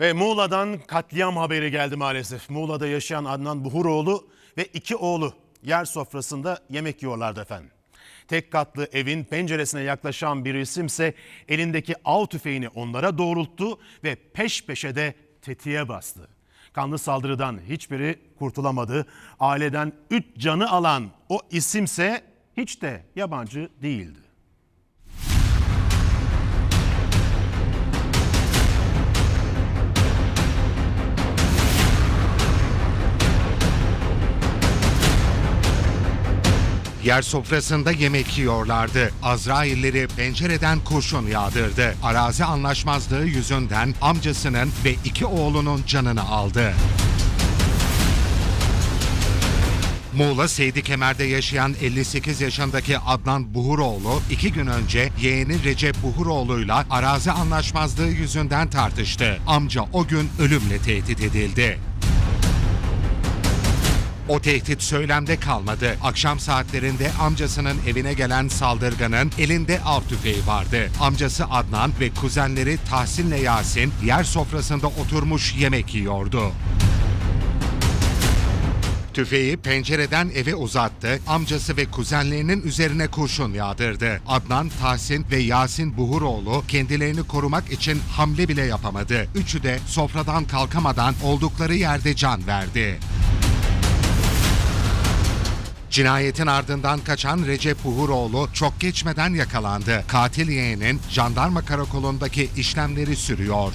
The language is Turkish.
Ve Muğla'dan katliam haberi geldi maalesef. Muğla'da yaşayan Adnan Buhuroğlu ve iki oğlu yer sofrasında yemek yiyorlardı efendim. Tek katlı evin penceresine yaklaşan bir isimse elindeki av tüfeğini onlara doğrulttu ve peş peşe de tetiğe bastı. Kanlı saldırıdan hiçbiri kurtulamadı. Aileden üç canı alan o isimse hiç de yabancı değildi. Yer sofrasında yemek yiyorlardı. Azrailleri pencereden kurşun yağdırdı. Arazi anlaşmazlığı yüzünden amcasının ve iki oğlunun canını aldı. Muğla Seydi Kemer'de yaşayan 58 yaşındaki Adnan Buhuroğlu iki gün önce yeğeni Recep Buhuroğlu'yla arazi anlaşmazlığı yüzünden tartıştı. Amca o gün ölümle tehdit edildi. O tehdit söylemde kalmadı. Akşam saatlerinde amcasının evine gelen saldırganın elinde av tüfeği vardı. Amcası Adnan ve kuzenleri Tahsin'le Yasin yer sofrasında oturmuş yemek yiyordu. Tüfeği pencereden eve uzattı, amcası ve kuzenlerinin üzerine kurşun yağdırdı. Adnan, Tahsin ve Yasin Buhuroğlu kendilerini korumak için hamle bile yapamadı. Üçü de sofradan kalkamadan oldukları yerde can verdi. Cinayetin ardından kaçan Recep Uhuroğlu çok geçmeden yakalandı. Katil yeğenin jandarma karakolundaki işlemleri sürüyor.